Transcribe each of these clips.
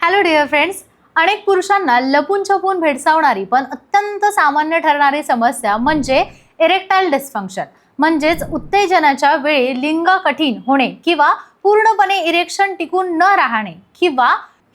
Hello dear friends अनेक पुरुषांना लपून छपून भेडसावणारी पण अत्यंत सामान्य ठरणारी समस्या म्हणजे इरेक्टाईल डिस्फंक्शन म्हणजेच उत्तेजनाच्या वेळी लिंग कठीण होणे किंवा पूर्णपणे इरेक्शन टिकून न राहणे किंवा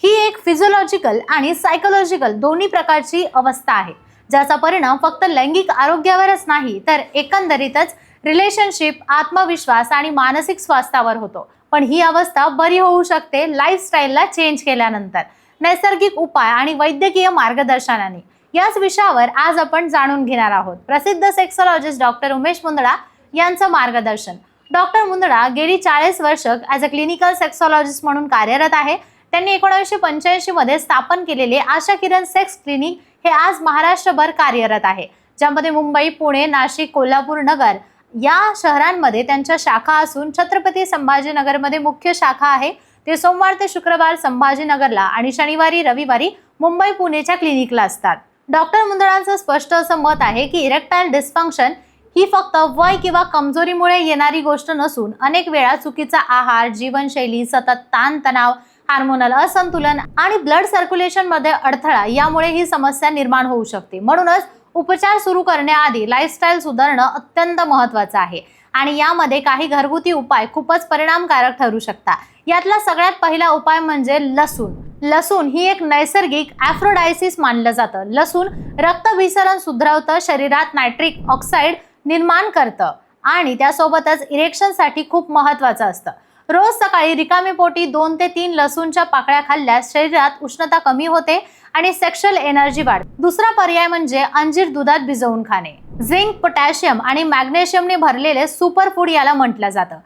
ही एक फिजिओलॉजिकल आणि सायकोलॉजिकल दोन्ही प्रकारची अवस्था आहे. ज्याचा परिणाम फक्त लैंगिक आरोग्यावरच नाही तर एकंदरीतच रिलेशनशिप आत्मविश्वास आणि मानसिक स्वास्थ्यावर होतो. पण ही अवस्था बरी होऊ शकते लाईफस्टाईलला चेंज केल्यानंतर. नैसर्गिक उपाय आणि वैद्यकीय मार्गदर्शनाने. याच विषयावर आज आपण जाणून घेणार आहोत. प्रसिद्ध सेक्सॉलॉजिस्ट डॉक्टर उमेश मुंदडा यांचं मार्गदर्शन. डॉक्टर मुंदडा गेली चाळीस वर्ष ॲज अ क्लिनिकल सेक्सॉलॉजिस्ट म्हणून कार्यरत आहे. त्यांनी एकोणीसशे पंच्याऐंशीमध्ये स्थापन केलेले आशा किरण सेक्स क्लिनिक हे आज महाराष्ट्रभर कार्यरत आहे. ज्यामध्ये मुंबई पुणे नाशिक कोल्हापूर नगर या शहरांमध्ये त्यांच्या शाखा असून छत्रपती संभाजीनगरमध्ये मुख्य शाखा आहे. ते सोमवार ते शुक्रवार संभाजीनगरला आणि शनिवारी रविवारी मुंबई पुणेच्या क्लिनिकला असतात. डॉक्टर मुंदळांचं स्पष्ट असं मत आहे की इरेक्टाईल डिस्फंक्शन ही फक्त वय किंवा कमजोरीमुळे येणारी गोष्ट नसून अनेक वेळा चुकीचा आहार जीवनशैली सतत ताणतणाव हार्मोनल असंतुलन आणि ब्लड सर्क्युलेशनमध्ये अडथळा यामुळे ही समस्या निर्माण होऊ शकते. म्हणूनच उपचार सुरू करण्याआधी लाईफस्टाईल सुधारणं अत्यंत महत्वाचं आहे. आणि यामध्ये काही घरगुती उपाय खूपच परिणामकारक ठरू शकतात. यातला सगळ्यात पहिला उपाय म्हणजे लसूण. लसूण ही एक नैसर्गिक ॲफ्रोडायसिस मानलं जातं. लसूण रक्तभिसरण सुधारवतं शरीरात नायट्रिक ऑक्साईड निर्माण करतं आणि त्यासोबतच इरेक्शनसाठी खूप महत्वाचं असतं. रोज सकाळी रिकामी पोटी दोन ते तीन लसूणच्या पाकळ्या खाल्ल्यास शरीरात उष्णता कमी होते आणि सेक्शुअल एनर्जी वाढते दुसरा पर्याय म्हणजे अंजीर दुधात भिजवून खाणे. झिंक पोटॅशियम आणि मॅग्नेशियमने भरलेले सुपर फूड याला म्हटलं जातं.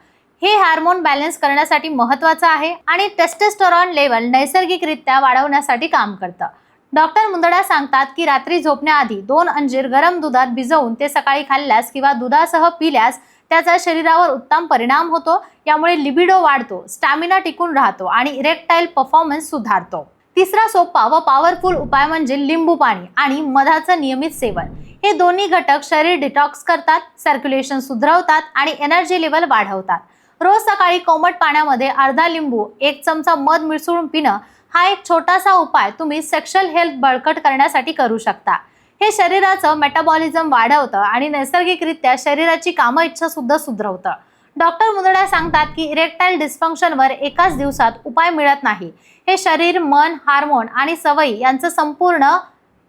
हे हार्मोन बॅलन्स करण्यासाठी महत्वाचं आहे आणि टेस्टेस्टोरॉन लेवल नैसर्गिकरित्या वाढवण्यासाठी काम करतं. डॉक्टर मुंदडा सांगतात की रात्री झोपण्याआधी दोन अंजीर गरम दुधात भिजवून ते सकाळी खाल्ल्यास किंवा दुधासह पिल्यास त्याचा शरीरावर उत्तम परिणाम होतो यामुळे लिबिडो वाढतो स्टॅमिना टिकून राहतो आणि इरेक्टाईल परफॉर्मन्स सुधारतो. तिसरा सोपा व पॉवरफुल उपाय म्हणजे लिंबू पाणी आणि मधाचं नियमित सेवन. हे दोन्ही घटक शरीर डिटॉक्स करतात सर्क्युलेशन सुधरवतात आणि एनर्जी लेवल वाढवतात. रोज सकाळी कोमट पाण्यामध्ये अर्धा लिंबू एक चमचा मध मिसळून पिणं हा एक छोटासा उपाय तुम्ही सेक्शुअल हेल्थ बळकट करण्यासाठी करू शकता. हे शरीराचं मेटाबॉलिझम वाढवतं आणि नैसर्गिकरित्या शरीराची कामं इच्छा सुद्धा सुधरवतं. डॉक्टर मुंदडा सांगतात की इरेक्टाईल डिस्फंक्शनवर एकाच दिवसात उपाय मिळत नाही. हे शरीर मन हार्मोन आणि सवयी यांचं संपूर्ण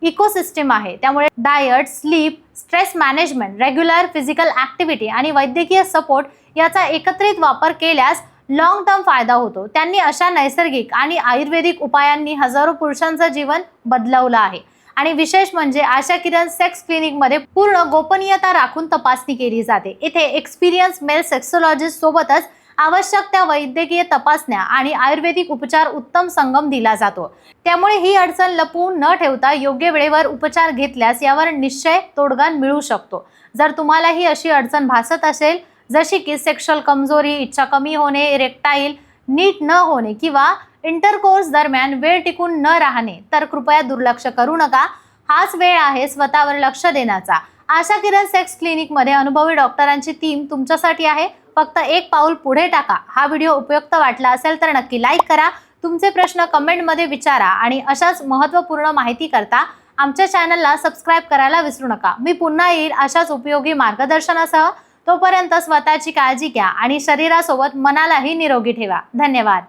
इकोसिस्टीम आहे. त्यामुळे diet sleep stress management regular physical activity आणि वैद्यकीय सपोर्ट याचा एकत्रित वापर केल्यास लॉंग टर्म फायदा होतो. त्यांनी अशा नैसर्गिक आणि आयुर्वेदिक उपायांनी हजारो पुरुषांचं जीवन बदलवलं आहे. आणि विशेष म्हणजे आशा किरण सेक्स क्लिनिकमध्ये पूर्ण गोपनीयता राखून तपासणी केली जाते. इथे एक्सपिरियन्स मेल सेक्सोलॉजिस्ट सोबतच आवश्यक त्या वैद्यकीय तपासण्या आणि आयुर्वेदिक उपचार उत्तम संगम दिला जातो. त्यामुळे ही अडचण लपवून न ठेवता योग्य वेळेवर उपचार घेतल्यास यावर निश्चय तोडगा मिळू शकतो. जर तुम्हाला ही अशी अडचण भासत असेल जशी की सेक्शुअल कमजोरी इच्छा कमी होणे रेक्टाईल नीट न होणे किंवा इंटरकोर्स दरम्यान वेळ टिकून न राहणे तर कृपया दुर्लक्ष करू नका. हाच वेळ आहे स्वतःवर लक्ष देण्याचा. आशा किरण सेक्स क्लिनिकमध्ये अनुभवी डॉक्टरांची टीम तुमच्यासाठी आहे. फक्त एक पाऊल पुढे टाका. हा व्हिडिओ उपयुक्त वाटला असेल तर नक्की लाईक करा. तुमचे प्रश्न कमेंटमध्ये विचारा आणि अशाच महत्त्वपूर्ण माहिती करता आमच्या चॅनलला सबस्क्राईब करायला विसरू नका. मी पुन्हा येईल अशाच उपयोगी मार्गदर्शनासह. तोपर्यंत स्वतःची काळजी घ्या आणि शरीरासोबत मनालाही निरोगी ठेवा. धन्यवाद.